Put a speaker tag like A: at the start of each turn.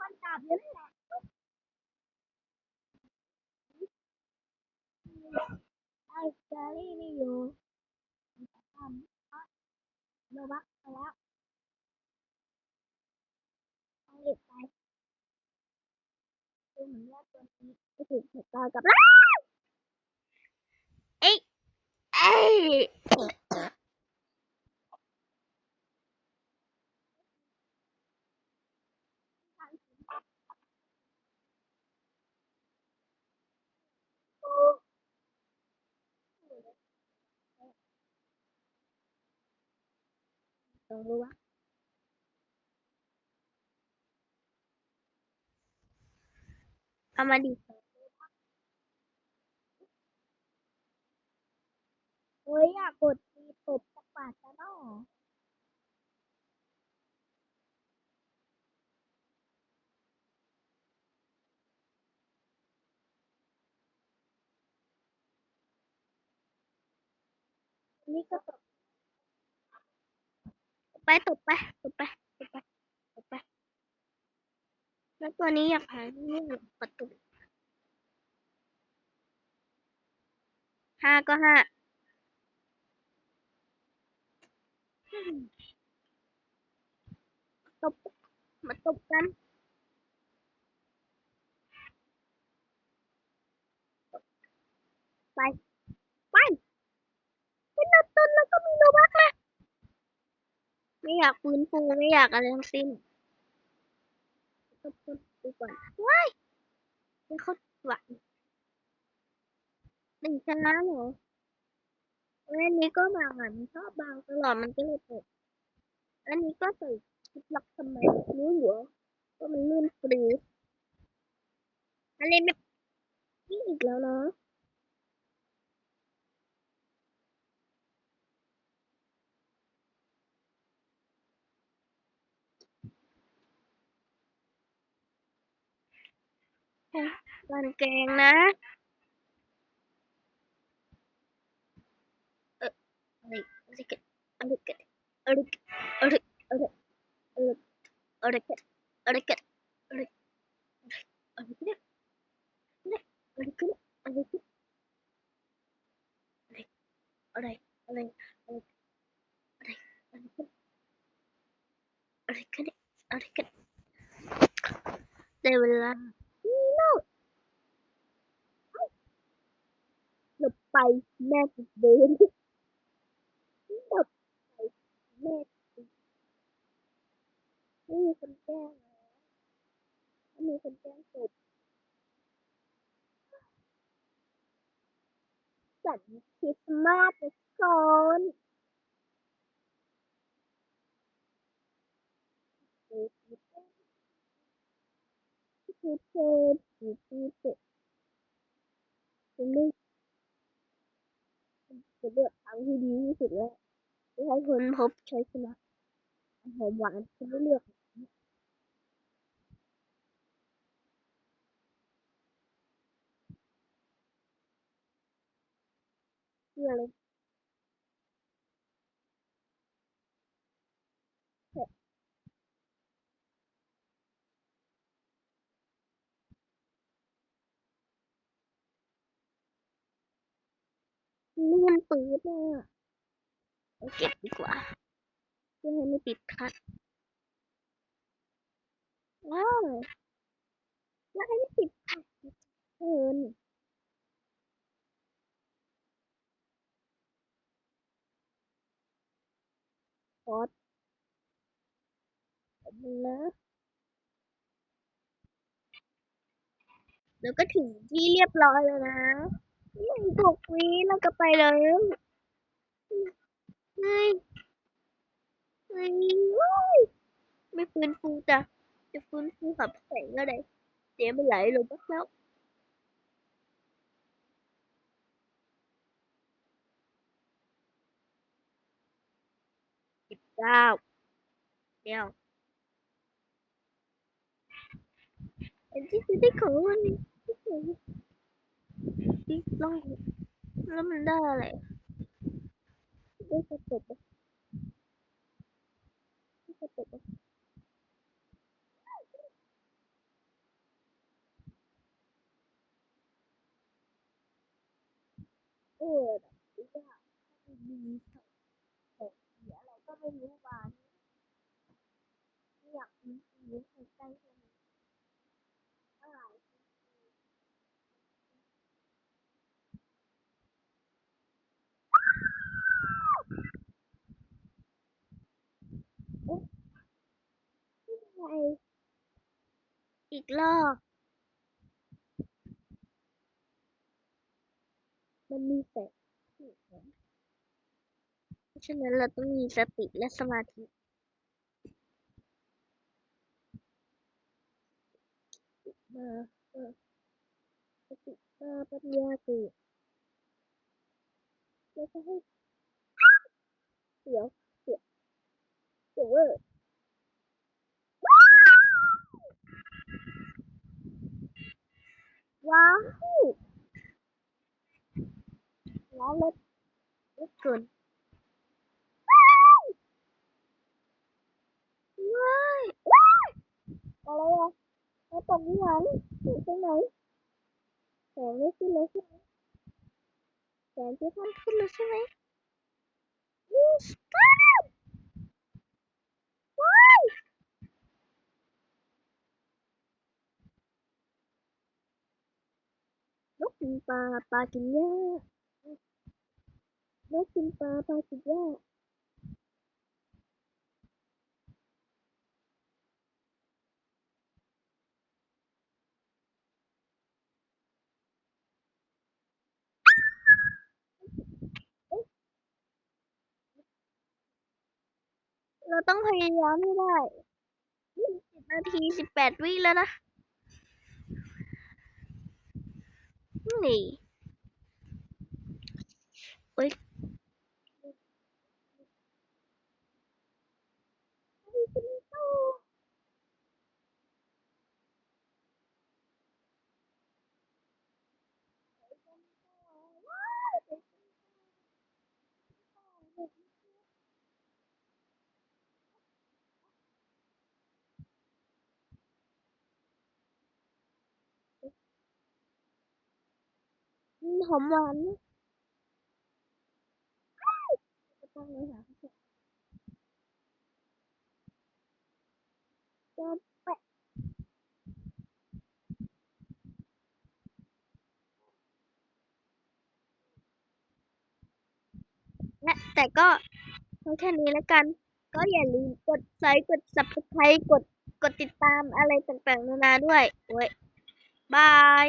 A: คนจับอยู่นั่นแหละไอ้เจอรี่นี่อยู่ทำโนบักไปแล้วต้อง รีบไปดูเหมือนว่าตัวนี้จะถูกเหตุการณ์กับเราเอ้ยเอ้ยต้องรู้ว่าเอามาดิเฮ้ยอยากกดตีตบสักาทจะนาะนี่ก็ตบ ไปตบไปตบไปตบไปตบไป แล้วตัวนี้อยากหาที่นี่ประตูห้าก็ห้าตบมาตบกันไป ไปเป็นนับต้นแล้วก็มีโนบักนะ ไม่อยากฟื้นฟูไม่อยากอะไรทั้งสิ้นตบตบดูก่อนว้ายไม่เขาหวานหนึ่งชนะเหรอเอ้ยอันนี้ก็บางอะมันชอบบางตลอดมันก็เลยตกอันนี้ก็ใส่คลิปล็อกทำไมรู้เหรอก็มันลื่นฟรีอะไรไม่นี่อีกแล้วเนาะ วันแกงนะเอออะไรอะไรกันอะไรกันอะไรกันอะไรอะไรอะไรกันอะไรกันอะไรอะไรกันอะไรกันอะไรกันอะไรอะไรอะไรอะไรกันอะไรกันอะไรกันได้เวลาหลบ ไปแม่จะเดินหลบไปแม่ไม่มีคนแจ้งไม่มีคนแจ้งจบสันคริสต์มาสทุกคนคือเธอคือคือเธอจะเลือ จะเลือกทางที่ดีที่สุดแล้วที่ให้คนพบชัยชนะหอมหวานฉันไม่เลือกเพื่อเลยเลื่อน ปืนอะเอาเก็บดีกว่า เพื่อให้ไม่ติดขัดว้าวแล้วให้ไม่ติดขัดเกินพอดมึงนะแล้วก็ถึงที่เรียบร้อยแล้วนะ ตกวีแล้วก็ไปเลยเฮ้ยเฮ้ยเว้ยไม่ฟื้นฟูจ้ะจะฟื้นฟูขับแสงก็ได้เดี๋ยวมันไหลลงบักแล้วสิบเก้าเดี๋ยวอันที่ซื้อได้ของมันที่ ติ๊กต้องแล้วมันได้อะไรได้กระจกได้กระจกเออแบบนี้ก็มีสองเสียอะไรก็ไม่รู้บ้านอยากมีสีใส่ใจ อีกรอบ มันมีแต่เพราะฉะนั้นเราต้องมีสติและสมาธิมาสติมาปัญญาเกิดแล้วก็ให้เสียวเสียวเสียวเวอร์ ว้าวว้าวเล็กเล็กเกินว้ายว้ายอะไรอะมาตกที่ไหนอยู่ตรงไหนแสงไม่ขึ้นเลยใช่ไหมแสงที่ท่านขึ้นเลยใช่ไหมวูสก้าวว้ายน กินปลา ปลากินหญ้านกกินปลา ปลากินหญ้าเราต้องพยายามให้ได้สิบนาทีสิบแปดวิแล้วนะ นี่เอ้ยอืม หอมหวานนะจะต้องเลยค่ะจะแปนะแต่ก็แค่นี้แล้วกัน ก็อย่าลืมกดไลค์กด subscribe กดกดติดตามอะไรต่างๆนานาด้วยเว้ยบาย